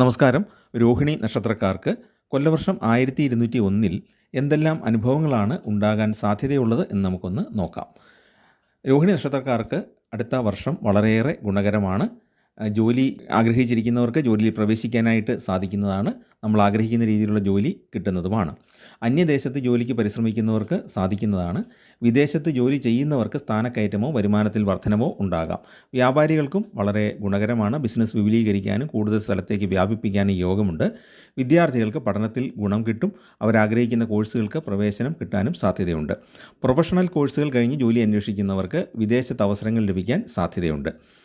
നമസ്കാരം. രോഹിണി നക്ഷത്രക്കാർക്ക് കൊല്ലവർഷം ആയിരത്തി ഇരുന്നൂറ്റി ഒന്നിൽ എന്തെല്ലാം അനുഭവങ്ങളാണ് ഉണ്ടാകാൻ സാധ്യതയുള്ളത് എന്ന് നമുക്കൊന്ന് നോക്കാം. രോഹിണി നക്ഷത്രക്കാർക്ക് അടുത്ത വർഷം വളരെയേറെ ഗുണകരമാണ്. ജോലി ആഗ്രഹിച്ചിരിക്കുന്നവർക്ക് ജോലിയിൽ പ്രവേശിക്കാനായിട്ട് സാധിക്കുന്നതാണ്. നമ്മൾ ആഗ്രഹിക്കുന്ന രീതിയിലുള്ള ജോലി കിട്ടുന്നതുമാണ്. അന്യദേശത്ത് ജോലിക്ക് പരിശ്രമിക്കുന്നവർക്ക് സാധിക്കുന്നതാണ്. വിദേശത്ത് ജോലി ചെയ്യുന്നവർക്ക് സ്ഥാനക്കയറ്റമോ വരുമാനത്തിൽ വർധനവോ ഉണ്ടാകാം. വ്യാപാരികൾക്കും വളരെ ഗുണകരമാണ്. ബിസിനസ് വിപുലീകരിക്കാനും കൂടുതൽ സ്ഥലത്തേക്ക് വ്യാപിപ്പിക്കാനും യോഗമുണ്ട്. വിദ്യാർത്ഥികൾക്ക് പഠനത്തിൽ ഗുണം കിട്ടും. അവരാഗ്രഹിക്കുന്ന കോഴ്സുകൾക്ക് പ്രവേശനം കിട്ടാനും സാധ്യതയുണ്ട്. പ്രൊഫഷണൽ കോഴ്സുകൾ കഴിഞ്ഞ് ജോലി അന്വേഷിക്കുന്നവർക്ക് വിദേശത്ത് അവസരങ്ങൾ ലഭിക്കാൻ സാധ്യതയുണ്ട്.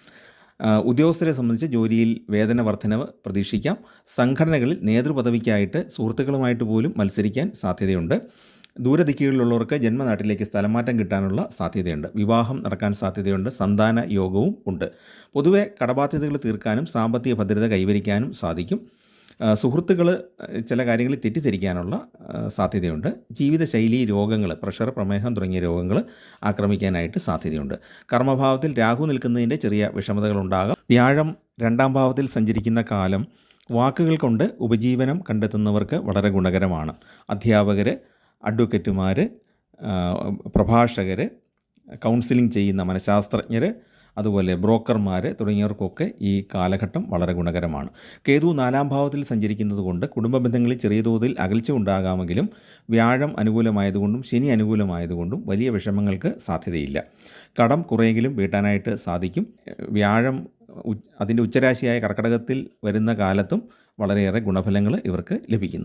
ഉദ്യോഗസ്ഥരെ സംബന്ധിച്ച് ജോലിയിൽ വേതന വർധനവ് പ്രതീക്ഷിക്കാം. സംഘടനകളിൽ നേതൃപദവിക്കായിട്ട് സുഹൃത്തുക്കളുമായിട്ട് പോലും മത്സരിക്കാൻ സാധ്യതയുണ്ട്. ദൂരദിക്കുകളിലുള്ളവർക്ക് ജന്മനാട്ടിലേക്ക് സ്ഥലമാറ്റം കിട്ടാനുള്ള സാധ്യതയുണ്ട്. വിവാഹം നടക്കാൻ സാധ്യതയുണ്ട്. സന്താന യോഗവും ഉണ്ട്. പൊതുവെ കടബാധ്യതകൾ തീർക്കാനും സാമ്പത്തിക ഭദ്രത കൈവരിക്കാനും സാധിക്കും. സുഹൃത്തുക്കൾ ചില കാര്യങ്ങളിൽ തെറ്റിദ്ധരിക്കാനുള്ള സാധ്യതയുണ്ട്. ജീവിതശൈലി രോഗങ്ങൾ പ്രഷർ പ്രമേഹം തുടങ്ങിയ രോഗങ്ങൾ ആക്രമിക്കാനായിട്ട് സാധ്യതയുണ്ട്. കർമ്മഭാവത്തിൽ രാഹു നിൽക്കുന്നതിന്റെ ചെറിയ വിഷമതകളുണ്ടാകാം. വ്യാഴം രണ്ടാം ഭാവത്തിൽ സഞ്ചരിക്കുന്ന കാലം വാക്കുകൾ കൊണ്ട് ഉപജീവനം കണ്ടെത്തുന്നവർക്ക് വളരെ ഗുണകരമാണ്. അധ്യാപകർ അഡ്വക്കറ്റുമാർ പ്രഭാഷകർ കൗൺസിലിംഗ് ചെയ്യുന്ന മനഃശാസ്ത്രജ്ഞർ അതുപോലെ ബ്രോക്കർമാർ തുടങ്ങിയവർക്കൊക്കെ ഈ കാലഘട്ടം വളരെ ഗുണകരമാണ്. കേതു നാലാം ഭാവത്തിൽ സഞ്ചരിക്കുന്നതുകൊണ്ട് കുടുംബ ബന്ധങ്ങളിൽ ചെറിയ തോതിൽ അകൽച്ച ഉണ്ടാകാമെങ്കിലും വ്യാഴം അനുകൂലമായതുകൊണ്ടും ശനി അനുകൂലമായതുകൊണ്ടും വലിയ വിഷമങ്ങൾക്ക് സാധ്യതയില്ല. കടം കുറേയെങ്കിലും വീട്ടാനായിട്ട് സാധിക്കും. വ്യാഴം അതിന്റെ ഉച്ചരാശിയായ കർക്കടകത്തിൽ വരുന്ന കാലത്തും വളരെയേറെ ഗുണഫലങ്ങൾ ഇവർക്ക് ലഭിക്കുന്നതാണ്.